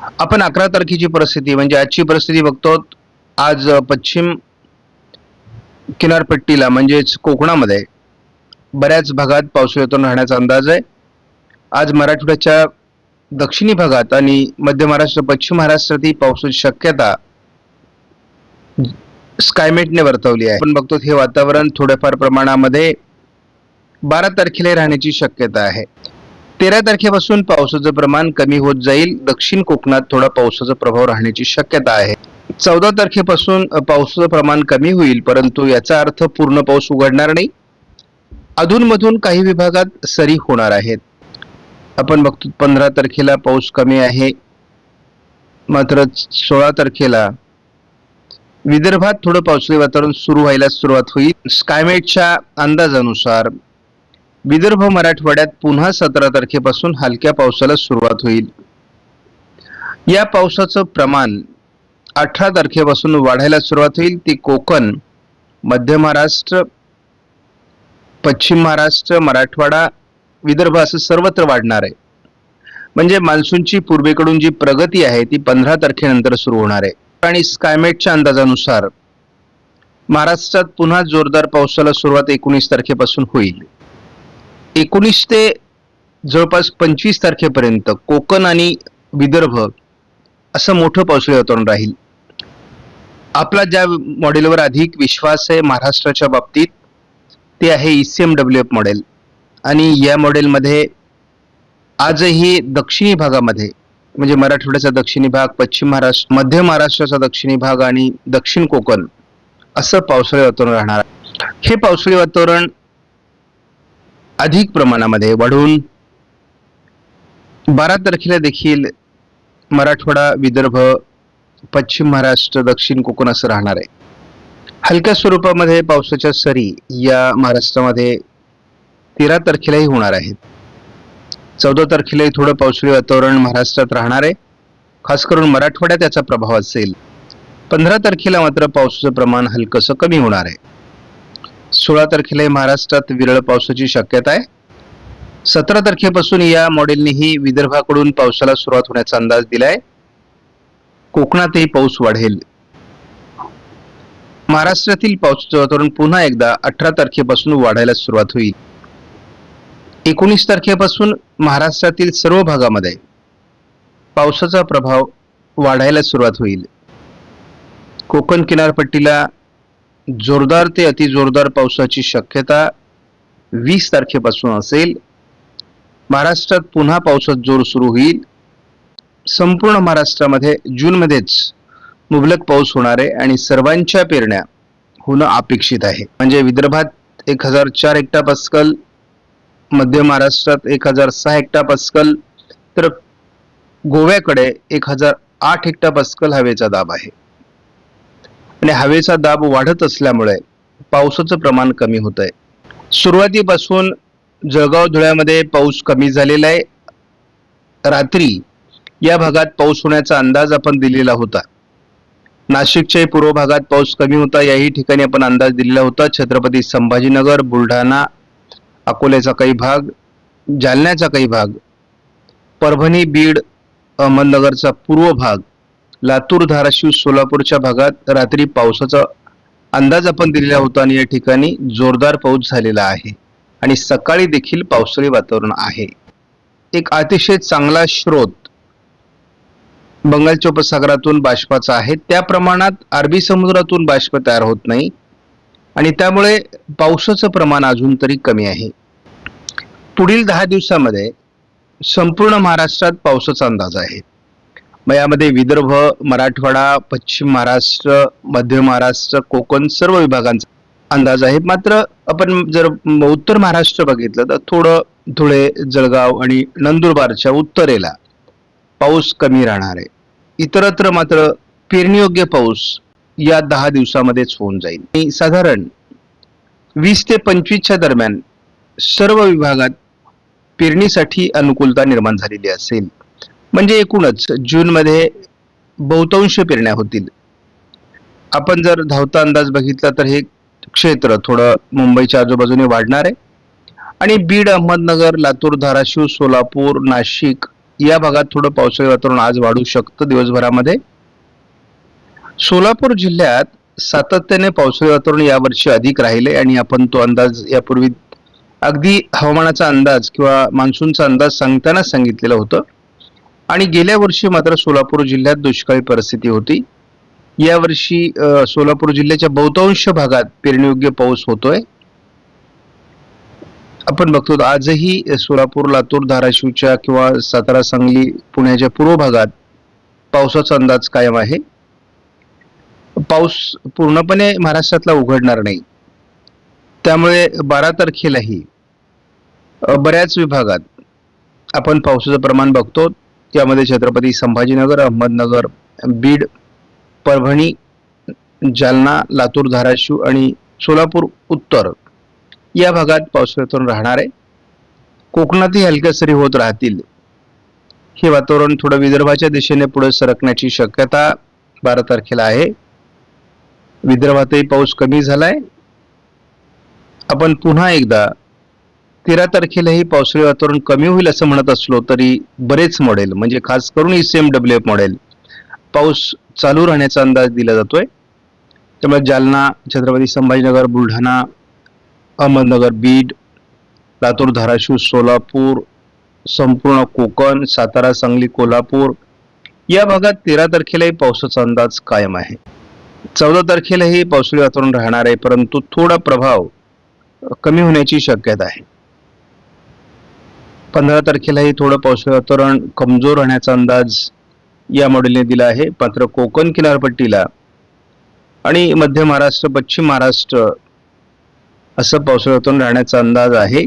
आपण अकरा तारखेची परिस्थिती म्हणजे आजची परिस्थिती बघतो आज पश्चिम किनारपट्टीला म्हणजेच कोकणामध्ये बऱ्याच भागात पाऊस येतो राहण्याचा अंदाज आहे. आज मराठवाड्याच्या दक्षिणी भागात आणि मध्य महाराष्ट्र पश्चिम महाराष्ट्रातही पावसाची शक्यता स्कायमेटने वर्तवली आहे. आपण बघतो हे वातावरण थोड्याफार प्रमाणामध्ये बारा तारखेला राहण्याची शक्यता आहे. तेरा तारखेपासून पावसाचं प्रमाण कमी होत जाईल. दक्षिण कोकणात थोडा पावसाचा प्रभाव राहण्याची शक्यता आहे. चौदा तारखेपासून पावसाचं प्रमाण कमी होईल परंतु याचा अर्थ पूर्ण पाऊस उघडणार नाही. अधूनमधून काही विभागात सरी होणार आहेत. आपण बघतो पंधरा तारखेला पाऊस कमी आहे. मात्र सोळा तारखेला विदर्भात थोडं पावसाळी वातावरण सुरू व्हायला सुरुवात होईल. स्कायमेटच्या अंदाजानुसार विदर्भ मराठवाड्यात पुन्हा सतरा तारखेपासून हलक्या पावसाला सुरुवात होईल. या पावसाचं प्रमाण अठरा तारखेपासून वाढायला सुरुवात होईल. ती कोकण मध्य महाराष्ट्र पश्चिम महाराष्ट्र मराठवाडा विदर्भ असं सर्वत्र वाढणार आहे. म्हणजे मान्सूनची पूर्वेकडून जी प्रगती आहे ती पंधरा तारखेनंतर सुरू होणार आहे. आणि स्कायमेटच्या अंदाजानुसार महाराष्ट्रात पुन्हा जोरदार पावसाला सुरुवात एकोणीस तारखेपासून होईल. एकोणीस ते जवळपास पंचवीस तारखेपर्यंत कोकण आणि विदर्भ असं मोठं पावसाळी वातावरण राहील. आपला ज्या मॉडेलवर अधिक विश्वास आहे महाराष्ट्राच्या बाबतीत ते आहे E C M W F model आणि या मॉडेलमध्ये आजही दक्षिणी भागामध्ये म्हणजे मराठवाड्याचा दक्षिणी भाग पश्चिम महाराष्ट्र मध्य महाराष्ट्राचा दक्षिणी भाग आणि दक्षिण कोकण असं पावसाळी वातावरण राहणार हे पावसाळी वातावरण अधिक प्रमाणामध्ये वाढून बारा तारखेला देखील मराठवाडा विदर्भ पश्चिम महाराष्ट्र दक्षिण कोकण असं राहणार आहे. हलक्या स्वरूपामध्ये पावसाच्या सरी या महाराष्ट्रामध्ये तेरा तारखेलाही होणार आहेत. चौदा तारखेलाही थोडं पावसाळी वातावरण महाराष्ट्रात राहणार आहे. खास करून मराठवाड्यात त्याचा प्रभाव असेल. पंधरा तारखेला मात्र पावसाचं प्रमाण हलकंसं कमी होणार आहे. सोळा तारखेलाही महाराष्ट्रात विरळ पावसाची शक्यता आहे. सतरा तारखेपासून या मॉडेलनेही विदर्भाकडून पावसाला सुरुवात होण्याचा अंदाज दिलाय. कोकणातही पाऊस वाढेल. महाराष्ट्रातील पावसाचं वातावरण पुन्हा एकदा अठरा तारखेपासून वाढायला सुरुवात होईल. एकोणीस तारखेपासून महाराष्ट्रातील सर्व भागामध्ये पावसाचा प्रभाव वाढायला सुरुवात होईल. कोकण किनारपट्टीला जोरदार ते अतिजोरदार पावसाची शक्यता वीस तारखेपासून असेल. महाराष्ट्रात पुन्हा पावसात जोर सुरू होईल. संपूर्ण महाराष्ट्रामध्ये जूनमध्येच मुबलक पाऊस होणार आहे आणि सर्वांच्या पेरण्या होणं अपेक्षित आहे. म्हणजे विदर्भात एक हजार चार हेक्टा पास्कल मध्य महाराष्ट्रात एक हजार सहा हेक्टा पास्कल तर गोव्याकडे एक हजार आठ हेक्टा पास्कल हवेचा दाब आहे. आणि हवेचा दाब वाढत असल्यामुळे पावसाचं प्रमाण कमी होत आहे सुरुवातीपासून जळगाव धुळ्यामध्ये पाऊस कमी झालेला आहे. रात्री या भागात पाऊस होण्याचा अंदाज आपण दिलेला होता. नाशिकच्या पूर्व भागात पाऊस कमी होता याही ठिकाणी आपण अंदाज दिलेला होता. छत्रपती संभाजीनगर बुलढाणा अकोल्याचा काही भाग जालन्याचा काही भाग परभणी बीड अहमदनगरचा पूर्व भाग लातूर धाराशिव सोलापूरच्या भागात रात्री पावसाचा अंदाज आपण दिलेला होता आणि या ठिकाणी जोरदार पाऊस झालेला आहे. आणि सकाळी देखील पावसाळी वातावरण आहे. एक अतिशय चांगला स्रोत बंगालच्या उपसागरातून बाष्पाचा आहे. त्या प्रमाणात अरबी समुद्रातून बाष्प तयार होत नाही. आणि त्यामुळे पावसाचं प्रमाण अजून तरी कमी आहे. पुढील दहा दिवसामध्ये संपूर्ण महाराष्ट्रात पावसाचा अंदाज आहे. मग यामध्ये विदर्भ मराठवाडा पश्चिम महाराष्ट्र मध्य महाराष्ट्र कोकण सर्व विभागांचा अंदाज आहे. मात्र आपण जर उत्तर महाराष्ट्र बघितलं तर थोडं धुळे जळगाव आणि नंदुरबारच्या उत्तरेला पाऊस कमी राहणार आहे. इतरत्र मात्र पेरणीयोग्य पाऊस या दहा दिवसामध्येच होऊन जाईल. आणि साधारण वीस ते पंचवीसच्या दरम्यान सर्व विभागात पेरणीसाठी अनुकूलता निर्माण झालेली असेल. म्हणजे एकूणच जूनमध्ये बहुतांश पेरण्या होतील. आपण जर धावता अंदाज बघितला तर हे क्षेत्र थोडं मुंबईच्या आजूबाजूने वाढणार आहे. आणि बीड अहमदनगर लातूर धाराशिव सोलापूर नाशिक या भागात थोडं पावसाळी वातावरण आज वाढू शकतं दिवसभरामध्ये. सोलापूर जिल्ह्यात सातत्याने पावसाळी वातावरण यावर्षी अधिक राहिले आणि आपण तो अंदाज यापूर्वी अगदी हवामानाचा अंदाज किंवा मान्सूनचा अंदाज सांगताना सांगितलेलं होतं. आणि गेल्या वर्षी मात्र सोलापूर जिल्ह्यात दुष्काळी परिस्थिती होती. यावर्षी सोलापूर जिल्ह्याच्या बहुतांश भागात पेरणीयोग्य पाऊस होतोय. आपण बघतो आजही सोलापूर लातूर धाराशिवच्या किंवा सातारा सांगली पुण्याच्या पूर्व भागात पावसाचा अंदाज कायम आहे. पाऊस पूर्णपणे महाराष्ट्रातला उघडणार नाही. त्यामुळे बारा तारखेलाही बऱ्याच विभागात आपण पावसाचं प्रमाण बघतो. त्यामध्ये छत्रपती संभाजीनगर अहमदनगर बीड परभणी जालना लातूर धाराशिव आणि सोलापूर उत्तर या भागात पावसाळ्यातून राहणार आहे कोकणातही हलक्या सरी होत राहतील. हे वातावरण थोडं विदर्भाच्या दिशेने पुढे सरकण्याची शक्यता बारा तारखेला आहे. विदर्भातही पाऊस कमी झालाय. आपण पुन्हा एकदा तेरा तारखेलाही पावसाळी वातावरण कमी होईल असं म्हणत असलो तरी बरेच मॉडेल म्हणजे खास करून E C M W F model पाऊस चालू राहण्याचा अंदाज दिला जातोय. त्यामुळे जालना छत्रपती संभाजीनगर बुलढाणा अहमदनगर बीड लातूर धाराशिव सोलापूर संपूर्ण कोकण सातारा सांगली कोल्हापूर या भागात तेरा तारखेलाही पावसाचा अंदाज कायम आहे. चौदा तारखेलाही पावसाळी वातावरण राहणार आहे परंतु थोडा प्रभाव कमी होण्याची शक्यता आहे. पंधरा तारखेलाही थोडं पावसाळी वातावरण कमजोर राहण्याचा अंदाज या मॉडेलने दिला आहे. मात्र कोकण किनारपट्टीला आणि मध्य महाराष्ट्र पश्चिम महाराष्ट्र असं पावसाळी वातावरण राहण्याचा अंदाज आहे.